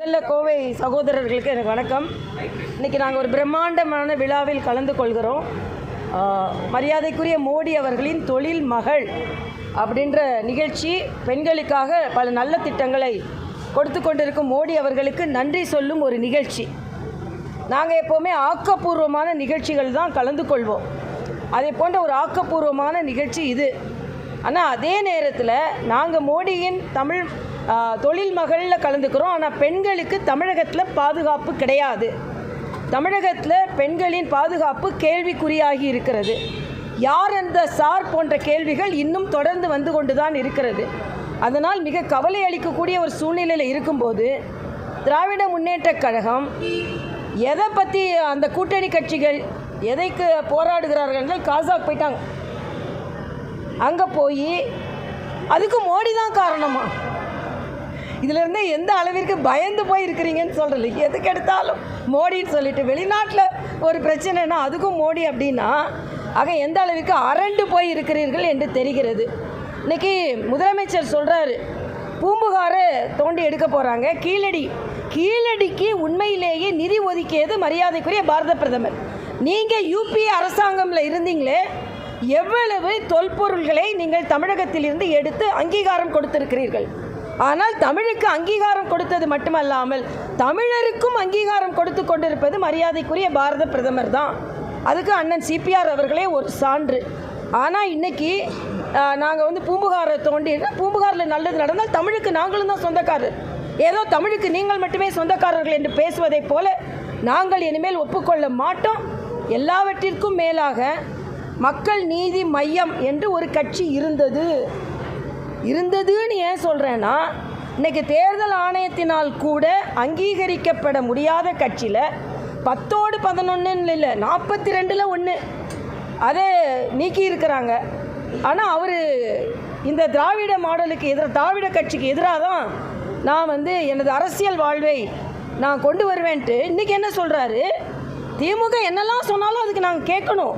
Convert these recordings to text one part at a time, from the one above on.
முதல்ல கோவை சகோதரர்களுக்கு எனக்கு வணக்கம். இன்றைக்கி நாங்கள் ஒரு பிரம்மாண்டமான விழாவில் கலந்து கொள்கிறோம். மரியாதைக்குரிய மோடி அவர்களின் தொழில் மகள் அப்படின்ற நிகழ்ச்சி பெண்களுக்காக பல நல்ல திட்டங்களை கொடுத்து கொண்டிருக்கும் மோடி அவர்களுக்கு நன்றி சொல்லும் ஒரு நிகழ்ச்சி. நாங்கள் எப்போவுமே ஆக்கப்பூர்வமான நிகழ்ச்சிகள் தான் கலந்து கொள்வோம். அதே போன்ற ஒரு ஆக்கப்பூர்வமான நிகழ்ச்சி இது. ஆனால் அதே நேரத்தில் நாங்கள் மோடியின் தமிழ் தொழில் மகளில் கலந்துக்கிறோம். ஆனால் பெண்களுக்கு தமிழகத்தில் பாதுகாப்பு கிடையாது. தமிழகத்தில் பெண்களின் பாதுகாப்பு கேள்விக்குறியாகி இருக்கிறது. யார் அந்த சார் போன்ற கேள்விகள் இன்னும் தொடர்ந்து வந்து கொண்டு தான் இருக்கிறது. அதனால் மிக கவலை அளிக்கக்கூடிய ஒரு சூழ்நிலையில் இருக்கும்போது திராவிட முன்னேற்றக் கழகம் எதை பற்றி அந்த கூட்டணி கட்சிகள் எதைக்கு போராடுகிறார்கள் என்றால் காசாக் போயிட்டாங்க. அங்கே போய் அதுக்கு மோடி தான் காரணமா? இதுல இருந்து எந்த அளவிற்கு பயந்து போய் இருக்கிறீங்கன்னு சொல்கிறல எதுக்கு எடுத்தாலும் மோடின்னு சொல்லிட்டு வெளிநாட்டில் ஒரு பிரச்சனைனா அதுக்கும் மோடி அப்படின்னா ஆக எந்த அளவிற்கு அரண்டு போய் இருக்கிறீர்கள் என்று தெரிகிறது. இன்னைக்கு முதலமைச்சர் சொல்கிறாரு பூம்புகாரை தோண்டி எடுக்க போகிறாங்க கீழடி கீழடிக்கு உண்மையிலேயே நிதி ஒதுக்கியது மரியாதைக்குரிய பாரத பிரதமர். நீங்கள் யூபி அரசாங்கம்ல இருந்தீங்களே எவ்வளவு தொல்பொருள்களை நீங்கள் தமிழகத்திலிருந்து எடுத்து அங்கீகாரம் கொடுத்திருக்கிறீர்கள்? ஆனால் தமிழுக்கு அங்கீகாரம் கொடுத்தது மட்டுமல்லாமல் தமிழருக்கும் அங்கீகாரம் கொடுத்து கொண்டிருப்பது மரியாதைக்குரிய பாரத பிரதமர் தான். அதுக்கு அண்ணன் சிபிஆர் அவர்களே ஒரு சான்று. ஆனால் இன்றைக்கி நாங்கள் வந்து பூம்புகாரை தோண்டினா பூம்புகாரில் நல்லது நடந்தால் தமிழுக்கு நாங்களும் தான் சொந்தக்காரர். ஏதோ தமிழுக்கு நீங்கள் மட்டுமே சொந்தக்காரர்கள் என்று பேசுவதைப் போல நாங்கள் இனிமேல் ஒப்புக்கொள்ள மாட்டோம். எல்லாவற்றிற்கும் மேலாக மக்கள் நீதி மையம் என்று ஒரு கட்சி இருந்தது. இருந்ததுன்னு ஏன் சொல்கிறேன்னா இன்றைக்கி தேர்தல் ஆணையத்தினால் கூட அங்கீகரிக்கப்பட முடியாத கட்சியில் பத்தோடு பதினொன்றுன்னு இல்லை நாற்பத்தி ரெண்டில் ஒன்று அதை நீக்கி இருக்கிறாங்க. ஆனால் அவர் இந்த திராவிட மாடலுக்கு எதிராக திராவிட கட்சிக்கு எதிராக தான் நான் வந்து எனது அரசியல் வாழ்வை நான் கொண்டு வருவேன்ட்டு இன்றைக்கி என்ன சொல்கிறாரு திமுக என்னெல்லாம் சொன்னாலும் அதுக்கு நாங்கள் கேட்கணும்.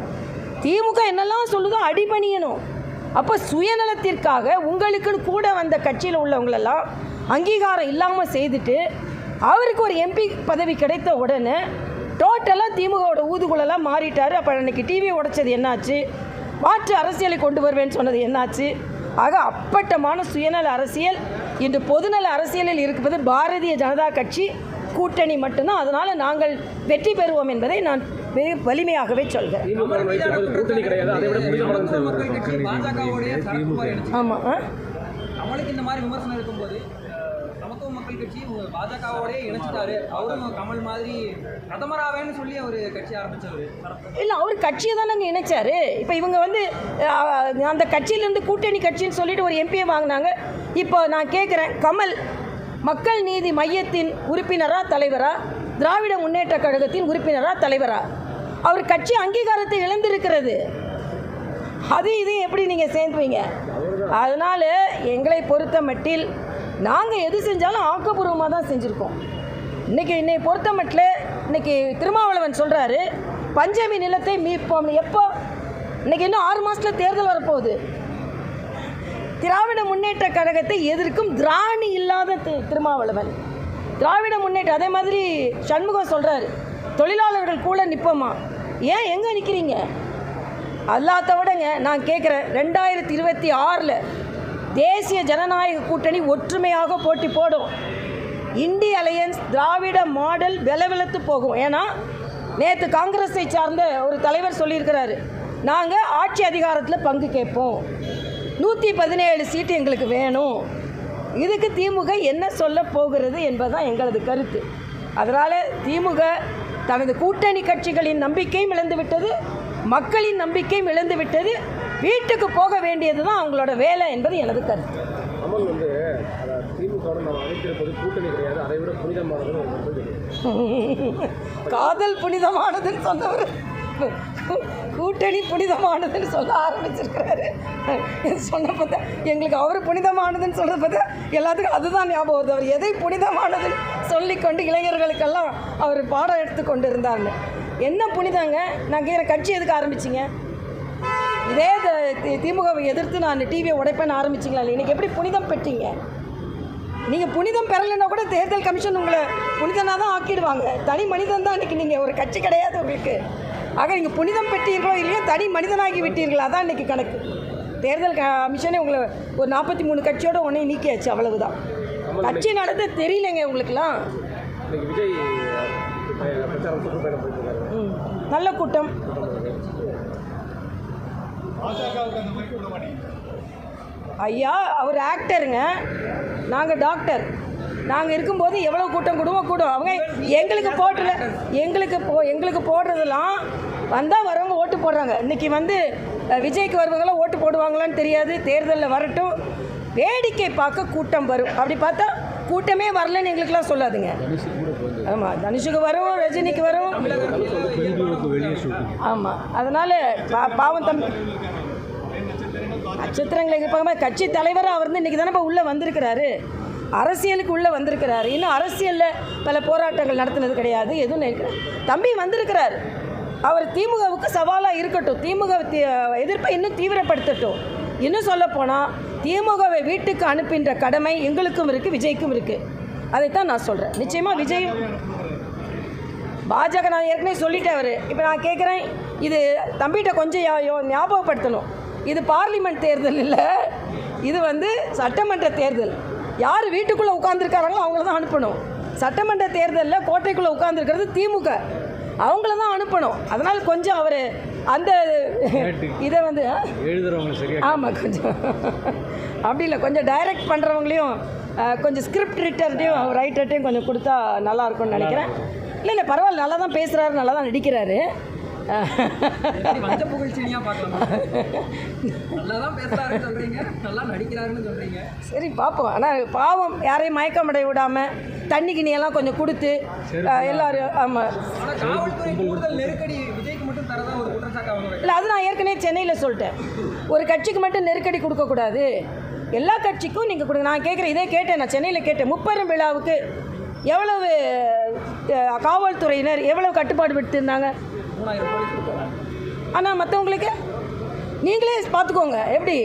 திமுக என்னெல்லாம் சொல்லுதோ அடிபணியணும். அப்போ சுயநலத்திற்காக உங்களுக்குன்னு கூட வந்த கட்சியில் உள்ளவங்களெல்லாம் அங்கீகாரம் இல்லாமல் செய்துட்டு அவருக்கு ஒரு எம்பி பதவி கிடைத்த உடனே டோட்டலாக திமுகவோட ஊதுகுழலாம் மாறிட்டார். அப்போ அன்றைக்கி டிவி உடைச்சது என்னாச்சு? மாற்று அரசியலை கொண்டு வருவேன்னு சொன்னது என்னாச்சு? ஆக அப்பட்டமான சுயநல அரசியல் இன்று பொதுநல அரசியலில் இருப்பது பாரதிய ஜனதா கட்சி கூட்டணி மட்டும்தான். அதனால் நாங்கள் வெற்றி பெறுவோம் என்பதை நான் வெ- வலிமையாகவே சொல்கிறேன். ஆமாம் ஆ? கமலுக்கு இந்த மாதிரி விமர்சனம் இருக்கும்போது சமத்துவ மக்கள் கட்சி பாஜகவோடய இணைச்சிட்டாரு. அவரும் கமல் மாதிரி பிரதமராவேன்னு சொல்லி அவர் கட்சி இல்லை அவர் கட்சியை தானங்க இணைச்சாரு. இப்போ இவங்க வந்து அந்த கட்சியிலேருந்து கூட்டணி கட்சின்னு சொல்லிட்டு ஒரு எம்பியை வாங்கினாங்க. இப்போ நான் கேட்குறேன் கமல் மக்கள் நீதி மையத்தின் உறுப்பினரா தலைவரா? திராவிட முன்னேற்ற கழகத்தின் உறுப்பினரா தலைவரா? அவர் கட்சி அங்கீகாரத்தை இழந்திருக்கிறது. அது இதையும் எப்படி நீங்கள் சேர்ந்துவீங்க அதனால் எங்களை பொறுத்த மட்டில் நாங்கள் எது செஞ்சாலும் ஆக்கப்பூர்வமாக தான் செஞ்சுருக்கோம். இன்னைக்கு என்னை பொறுத்த மட்டில் இன்னைக்கு திருமாவளவன் சொல்கிறாரு பஞ்சமி நிலத்தை மீட்போம் எப்போ? இன்னைக்கு இன்னும் ஆறு மாதத்தில் தேர்தல் வரப்போகுது. திராவிட முன்னேற்ற கழகத்தை எதிர்க்கும் திராணி இல்லாத திருமாவளவன். திராவிட முன்னேற்ற அதே மாதிரி சண்முகம் சொல்கிறாரு தொழிலாளர்கள் கூட நிற்போமா ஏன் எங்கே நிற்கிறீங்க அல்லாத்த விடங்க நான் கேட்குறேன் ரெண்டாயிரத்தி இருபத்தி ஆறில் தேசிய ஜனநாயக கூட்டணி ஒற்றுமையாக போட்டி போடும். இந்திய அலையன்ஸ் திராவிட மாடல் விலவிலத்து போகும். ஏன்னா நேற்று காங்கிரஸை சார்ந்த ஒரு தலைவர் சொல்லியிருக்கிறாரு நாங்கள் ஆட்சி அதிகாரத்தில் பங்கு கேட்போம். நூற்றி பதினேழு சீட்டு எங்களுக்கு வேணும். இதுக்கு திமுக என்ன சொல்ல போகிறது என்பதுதான் எங்களது கருத்து. அதனால் திமுக தனது கூட்டணி கட்சிகளின் நம்பிக்கையும் இழந்து விட்டது மக்களின் நம்பிக்கையும் இழந்து விட்டது வீட்டுக்கு போக வேண்டியது தான் அவங்களோட வேலை என்பது எனது கருத்து. அமல் வந்து திமுகவுடன் நாம் கூட்டணி கிடையாது அதை விட புனிதமானதுன்னு. காதல் புனிதமானதுன்னு சொன்னவர். கூட்டணி புனிதமானதுன்னு சொல்ல ஆரம்பிச்சிருக்கிறாரு. சொன்ன பார்த்தா எங்களுக்கு அவர் புனிதமானதுன்னு சொல்கிறத பார்த்தா எல்லாத்துக்கும் அதுதான் ஞாபகம் வருது. அவர் எதை புனிதமானதுன்னு சொல்லிக்கொண்டு இளைஞர்களுக்கெல்லாம் அவர் பாடம் எடுத்து கொண்டு இருந்தார்னு என்ன புனிதங்க? நான் கீரை கட்சி எதுக்கு ஆரம்பிச்சிங்க? இதே த- தி- திமுகவை எதிர்த்து நான் டிவியை உடைப்பேன்னு ஆரம்பிச்சிங்களா இல்லை இன்னைக்கு எப்படி புனிதம் பெற்றீங்க? நீங்கள் புனிதம் பெறலைன்னா கூட தேர்தல் கமிஷன் உங்களை புனிதனாக தான் ஆக்கிடுவாங்க. தனி மனிதன் தான் இன்றைக்கி நீங்கள் ஒரு கட்சி கிடையாது உங்களுக்கு. ஆக நீங்கள் புனிதம் பெற்றீர்களோ இல்லையோ தனி மனிதனாகி விட்டீர்களா. அதான் இன்றைக்கி கணக்கு. தேர்தல் கமிஷனே உங்களை ஒரு நாற்பத்தி மூணு கட்சியோட உடனே நீக்கியாச்சு அவ்வளவுதான். கட்சி நடத்த தெரியலங்க உங்களுக்குலாம். நல்ல கூட்டம். ஐயா அவர் ஆக்டருங்க நாங்கள் டாக்டர் நாங்கள் இருக்கும்போது எவ்வளோ கூட்டம் கூடுவோம் கூடும். அவங்க எங்களுக்கு போட்டல எங்களுக்கு போ எங்களுக்கு போடுறதெல்லாம் வந்தால் வரவங்க ஓட்டு போடுறாங்க. இன்றைக்கி வந்து விஜய்க்கு வருவங்களாம் ஓட்டு போடுவாங்களான்னு தெரியாது. தேர்தலில் வரட்டும். வேடிக்கை பார்க்க கூட்டம் வரும். அப்படி பார்த்தா கூட்டமே வரலன்னு எங்களுக்குலாம் சொல்லாதுங்க. ஆமாம் தனுஷுக்கு வரும் ரஜினிக்கு வரும். ஆமாம் அதனால் பா பாவம் தம்பி நட்சத்திரங்களை பார்க்காம கட்சி தலைவராக அவர் வந்து இன்றைக்கி தானே இப்போ உள்ளே வந்திருக்கிறாரு. அரசியலுக்கு உள்ளே வந்திருக்கிறாரு. இன்னும் அரசியலில் பல போராட்டங்கள் நடத்தினது கிடையாது. எதுவும் நினைக்கிறேன் தம்பி வந்திருக்கிறார். அவர் திமுகவுக்கு சவாலாக இருக்கட்டும். திமுக எதிர்ப்பை இன்னும் தீவிரப்படுத்தட்டும். இன்னும் சொல்லப்போனால் திமுகவை வீட்டுக்கு அனுப்புகின்ற கடமை எங்களுக்கும் இருக்குது விஜய்க்கும் இருக்குது அதைத்தான் நான் சொல்கிறேன் நிச்சயமாக விஜய் பாஜக நான் ஏற்கனவே சொல்லிட்டேன் அவர். இப்போ நான் கேட்குறேன் இது தம்பிகிட்ட கொஞ்சம் ஞாபகப்படுத்தணும். இது பார்லிமெண்ட் தேர்தல் இல்லை. இது வந்து சட்டமன்ற தேர்தல். யார் வீட்டுக்குள்ளே உட்காந்துருக்காங்களோ அவங்கள தான் அனுப்பணும். சட்டமன்ற தேர்தலில் கோட்டைக்குள்ளே உட்காந்துருக்கிறது திமுக. அவங்கள தான் அனுப்பணும். அதனால் கொஞ்சம் அவர் அந்த இதை வந்து ஆமாம் கொஞ்சம். அப்படி இல்லை கொஞ்சம் டைரக்ட் பண்ணுறவங்களையும் கொஞ்சம் ஸ்கிரிப்ட் ரிட்டர்ட்டையும் ரைட்டர்ட்டையும் கொஞ்சம் கொடுத்தா நல்லா இருக்கும்னு நினைக்கிறேன். இல்லை இல்லை பரவாயில்ல நல்லா தான் பேசுகிறாரு நல்லா தான் நடிக்கிறாரு. வஞ்ச புகழ்ச்சினியா பார்க்கலாமா நல்லா தான் பேசுறாருன்னு சொல்றீங்க. நல்லா நடிக்கிறாருன்னு சொல்றீங்க. சரி பார்ப்போம் ஆனால் பாவம் யாரையும் மயக்கமடைய விடாமல் தண்ணி கிணியெல்லாம் கொஞ்சம் கொடுத்து எல்லாரும் ஆமாம் காவல்துறை கூடுதல் நெருக்கடி விஜய்க்கு மட்டும் தரதா ஒரு குற்றச்சாட்டு இல்லை அது நான் ஏற்கனவே சென்னையில் சொல்லிட்டேன். ஒரு கட்சிக்கு மட்டும் நெருக்கடி கொடுக்கக்கூடாது எல்லா கட்சிக்கும் நீங்கள் கொடுங்க. நான் கேட்குறேன் இதே கேட்டேன் நான் சென்னையில் கேட்டேன். முப்பெரும் விழாவுக்கு எவ்வளவு காவல்துறையினர் எவ்வளவு கட்டுப்பாடு விடுத்திருந்தாங்க மூணாயிரம் போலீஸ் ஆனால் மற்றவங்களுக்கு நீங்களே பார்த்துக்கோங்க எப்படி?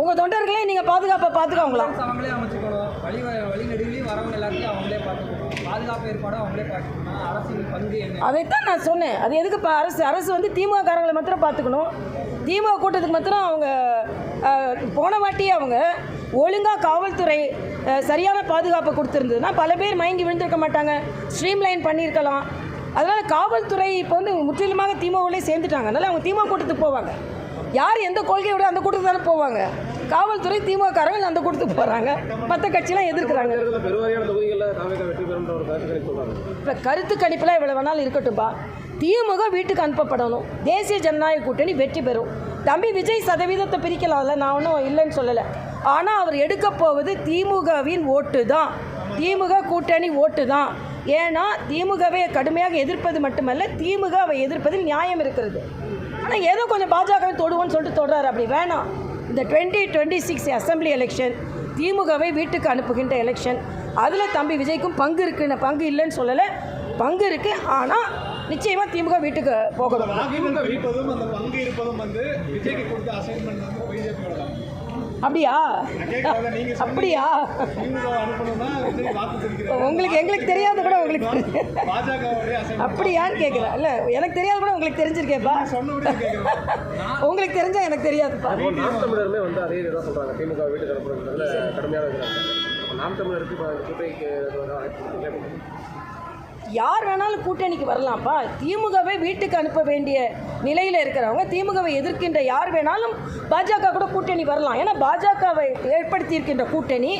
உங்கள் தொண்டர்களே நீங்கள் பாதுகாப்பை பார்த்துக்கோங்களா அவங்களே அமைச்சுக்கணும். வழி வழி நெடுவிலையும் வரவங்க எல்லாத்தையும் அவங்களே பார்த்துக்கணும் பாதுகாப்பு ஏற்பாடும் அவங்களே பார்த்துக்கணும் அரசியல் பங்கு என்ன? அதைத்தான் நான் சொன்னேன். அது எதுக்கு இப்போ அரசு அரசு வந்து திமுக காரங்களை மாத்திரம் பார்த்துக்கணும் திமுக கூட்டத்துக்கு மாத்திரம் அவங்க போன வாட்டி அவங்க ஒழுங்காக காவல்துறை சரியான பாதுகாப்பை கொடுத்துருந்ததுன்னா பல பேர் மயங்கி விழுந்திருக்க மாட்டாங்க. ஸ்ட்ரீம்லைன் பண்ணியிருக்கலாம். அதனால் காவல்துறை இப்போ வந்து முற்றிலுமாக திமுகவிலே சேர்ந்துட்டாங்க. அதனால் அவங்க திமுக கூட்டத்துக்கு போவாங்க. யார் எந்த கொள்கையோட அந்த கூட்டத்துக்கு தானே போவாங்க? காவல்துறை திமுக காரங்க அந்த கூட்டத்துக்கு போகிறாங்க மற்ற கட்சிலாம் எதிர்க்கிறாங்க. இப்போ கருத்து கணிப்பெல்லாம் இவ்வளோ வேணாலும் இருக்கட்டும்பா. திமுக வீட்டுக்கு அனுப்பப்படணும். தேசிய ஜனநாயக கூட்டணி வெற்றி பெறும். தம்பி விஜய் சதவீதத்தை பிரிக்கலாம்ல நான் ஒன்றும் இல்லைன்னு சொல்லலை. ஆனால் அவர் எடுக்க போவது திமுகவின் ஓட்டு தான் திமுக கூட்டணி ஓட்டு தான் ஏன்னா திமுகவை கடுமையாக எதிர்ப்பது மட்டுமல்ல திமுக அவை எதிர்ப்பதில் நியாயம் இருக்கிறது. ஆனால் ஏதோ கொஞ்சம் பாஜகவை தொடுவோன்னு சொல்லிட்டு தொடுறாரு. அப்படி வேணாம். இந்த twenty twenty six assembly election திமுகவை வீட்டுக்கு அனுப்புகின்ற எலெக்ஷன் அதில் தம்பி விஜய்க்கும் பங்கு இருக்குன்னு பங்கு இல்லைன்னு சொல்லலை. பங்கு இருக்குது ஆனால் நிச்சயமாக திமுக வீட்டுக்கு போகணும் அப்படியா. அப்படியா? உங்களுக்கு எங்களுக்கு தெரியாத கூட உங்களுக்கு. அப்படியான்னு கேட்குறேன். இல்லை எனக்கு தெரியாத கூட உங்களுக்கு தெரிஞ்சிருக்கேப்பா. உங்களுக்கு தெரிஞ்சால் எனக்கு தெரியாதுப்பா. அப்போ நாம் தமிழருமே வந்து அதே இதுதான் சொல்றாங்க. திமுக வீட்டுக்கு அனுப்புறதுல இருக்கிறாங்க அப்போ நாம் தமிழருக்கு இப்போ யார் வேணாலும் கூட்டணிக்கு வரலாம்ப்பா. திமுகவை வீட்டுக்கு அனுப்ப வேண்டிய நிலையில் இருக்கிறவங்க திமுகவை எதிர்க்கின்ற யார் வேணாலும் பாஜக கூட கூட்டணி வரலாம். ஏன்னா பாஜகவை ஏற்படுத்தியிருக்கின்ற கூட்டணி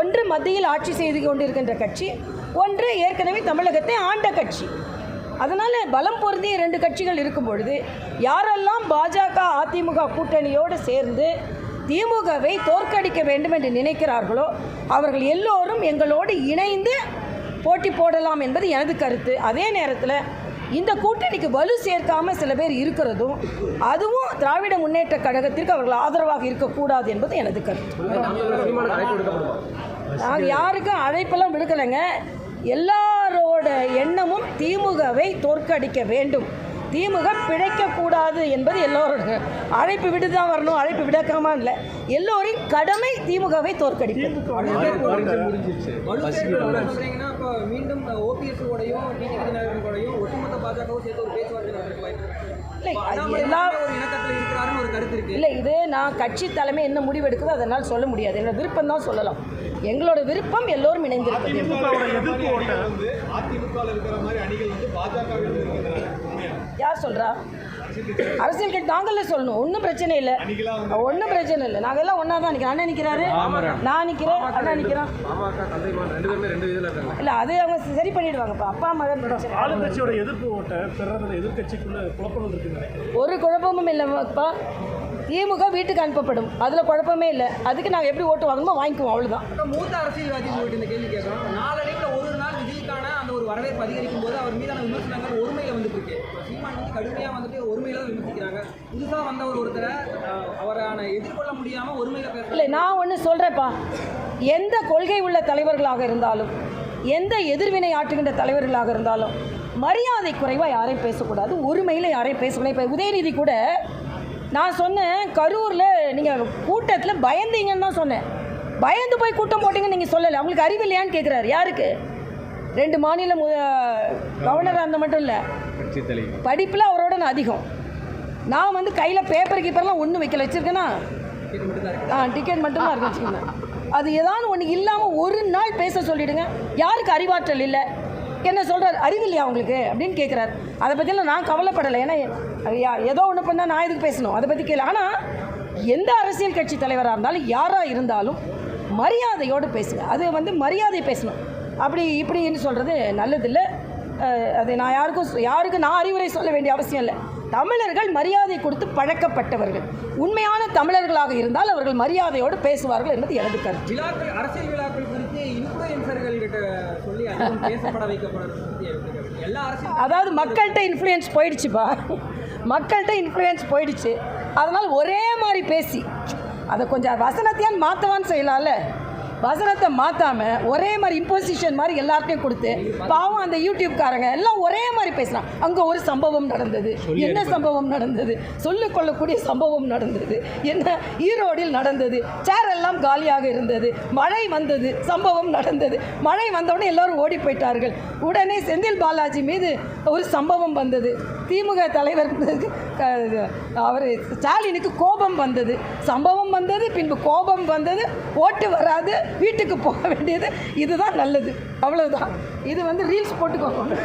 ஒன்று மத்தியில் ஆட்சி செய்து கொண்டிருக்கின்ற கட்சி ஒன்று ஏற்கனவே தமிழகத்தை ஆண்ட கட்சி. அதனால் பலம் பொருந்திய ரெண்டு கட்சிகள் இருக்கும் பொழுது யாரெல்லாம் பாஜக அதிமுக கூட்டணியோடு சேர்ந்து திமுகவை தோற்கடிக்க வேண்டும் என்று நினைக்கிறார்களோ அவர்கள் எல்லோரும் எங்களோடு இணைந்து போட்டி போடலாம் என்பது எனது கருத்து. அதே நேரத்தில் இந்த கூட்டணிக்கு வலு சேர்க்காமல் சில பேர் இருக்கிறதும் அதுவும் திராவிட முன்னேற்ற கழகத்திற்கு அவர்கள் ஆதரவாக இருக்கக்கூடாது என்பது எனது கருத்து. நாங்கள் யாருக்கும் அழைப்பெல்லாம் விடுக்கலைங்க. எல்லாரோட எண்ணமும் திமுகவை தோற்கடிக்க வேண்டும். திமுக பிழைக்கக்கூடாது என்பது எல்லோரோட அழைப்பு விட்டு தான் வரணும் அழைப்பு விடக்காம இல்லை. எல்லோரின் கடமை திமுகவை இருக்கு. இல்லை இது நான் கட்சி தலைமை என்ன முடிவெடுக்குதோ அதனால் சொல்ல முடியாது. என்னோட விருப்பம் தான் சொல்லலாம். எங்களோட விருப்பம் எல்லோரும் உண்மையா? யார் சொல்கிறா அரசியல் கட்சி நாங்களே சொல்லணும். ஒன்றும் பிரச்சனை இல்லை. ஒன்றும் பிரச்சனை இல்லை. நாங்கள் எல்லாம் ஒன்றா தான் நிற்கிறோம் அண்ணன் நிற்கிறாரு நான் நிற்கிறேன் அண்ணா நிற்கிறான் இல்லை அது அவங்க சரி பண்ணிடுவாங்கப்பா அப்பா மகன் பிரச்சனை. ஆளுங்கட்சியோட எதிர்ப்பு ஓட்ட பெறதுல எதிர்க்கட்சிக்குள்ள குழப்பங்கள் இருக்குன்னு நினைக்கிறேன். ஒரு குழப்பமும் இல்லைப்பா திமுக வீட்டுக்கு அனுப்பப்படும். அதில் குழப்பமே இல்லை. அதுக்கு நாங்கள் எப்படி ஓட்டு வாங்கணுமோ வாங்கிக்குவோம் அவ்வளோதான் இப்போ மூத்த அரசியல்வாதி இந்த கேள்வி கேட்குறோம். நாளடைவில் ஒரு நாள் விஜய்க்கான அந்த ஒரு வரவேற்பு அதிகரிக்கும் போது அவர் மீதான விமர்சனங்கள் ஒருமையில் வந்துட்டு இருக்கு இப்போ சீமான் வந்து கடுமையாக வந்துட்டு ஒருமையில விமர்சிக்கிறாங்க. புதுசாக வந்த ஒரு ஒருத்தரை அவரான எதிர்கொள்ள முடியாமல் ஒருமையில் பேச இல்லை நான் ஒன்று சொல்கிறேப்பா எந்த கொள்கை உள்ள தலைவர்களாக இருந்தாலும் எந்த எதிர்வினை ஆற்றுகின்ற தலைவர்களாக இருந்தாலும் மரியாதை குறைவாக யாரையும் பேசக்கூடாது ஒருமையில் யாரையும் பேசக்கூடாது. இப்போ உதயநிதி கூட நான் சொன்னேன் கரூரில் நீங்கள் கூட்டத்தில் பயந்தீங்கன்னு தான் சொன்னேன். பயந்து போய் கூட்டம் போட்டீங்கன்னு நீங்கள் சொல்லலை. அவங்களுக்கு அறிவு இல்லையான்னு கேட்குறாரு யாருக்கு? ரெண்டு மாநில கவர்னராக கவர்னர் அந்த மட்டும் இல்லை. படிப்பில் அவரோட நான் அதிகம். நான் வந்து கையில் பேப்பர் கீப்பர்லாம் ஒன்றும் வைக்கல. வச்சுருக்கேன்னா ஆ டிக்கெட் மட்டும்தான் இருக்கு வச்சுக்கோங்க அது ஏதாவது ஒன்று இல்லாமல் ஒரு நாள் பேச சொல்லிவிடுங்க யாருக்கு அறிவாற்றல் இல்லை? என்ன சொல்கிறார் அறிவு இல்லையா உங்களுக்கு? அப்படின்னு கேட்குறாரு அதை பற்றிலாம் நான் கவலைப்படலை. ஏன்னா அது யா- ஏதோ ஒன்று பண்ணால் நான் எதுக்கு பேசணும்? அதை பற்றி கேள்வி ஆனால் எந்த அரசியல் கட்சி தலைவராக இருந்தாலும் யாராக இருந்தாலும் மரியாதையோடு பேசுங்க. அது வந்து மரியாதை பேசணும். அப்படி இப்படின்னு சொல்கிறது நல்லதில்லை. அது நான் யாருக்கும் யாருக்கும் நான் அறிவுரை சொல்ல வேண்டிய அவசியம் இல்லை. தமிழர்கள் மரியாதை கொடுத்து பழக்கப்பட்டவர்கள். உண்மையான தமிழர்களாக இருந்தால் அவர்கள் மரியாதையோடு பேசுவார்கள் என்பது எனது கருத்து. விழாக்கள் அரசியல் விழாக்கள் குறித்து இன்ஃப்ளூயன்சர்கள் கிட்ட சொல்லி அதிகம் பேசப்பட வைக்கப்படுறது பத்தி எப்படி கருத்து? எல்லா அரசியல் அதாவது மக்கள்கிட்ட இன்ஃப்ளூயன்ஸ் போயிடுச்சுப்பா. மக்கள்கிட்ட இன்ஃப்ளூயன்ஸ் போயிடுச்சு. அதனால் ஒரே மாதிரி பேசி அதை கொஞ்சம் வசனத்தையான் மாற்றவான்னு செய்யலாம்ல. வசனத்தை மாற்றாமல் ஒரே மாதிரி இம்போசிஷன் மாதிரி எல்லார்ட்டையும் கொடுத்து பாவம் அந்த யூடியூப்காரங்க எல்லாம் ஒரே மாதிரி பேசுகிறான் அங்கே ஒரு சம்பவம் நடந்தது. என்ன சம்பவம் நடந்தது? சொல்லிக் கொள்ளக்கூடிய சம்பவம் நடந்தது. என்ன ஈரோடில் நடந்தது. சேர் எல்லாம் காலியாக இருந்தது. மழை வந்தது. சம்பவம் நடந்தது. மழை வந்தவுடனே எல்லாரும் ஓடி போயிட்டார்கள். உடனே செந்தில் பாலாஜி மீது ஒரு சம்பவம் வந்தது. திமுக தலைவர் அவர் ஸ்டாலினுக்கு கோபம் வந்தது. சம்பவம் வந்தது பின்பு கோபம் வந்தது ஓட்டு வராது வீட்டுக்கு போக வேண்டியது. இதுதான் நல்லது. அவ்வளவுதான். இது வந்து ரீல்ஸ் போட்டுக்கோங்க.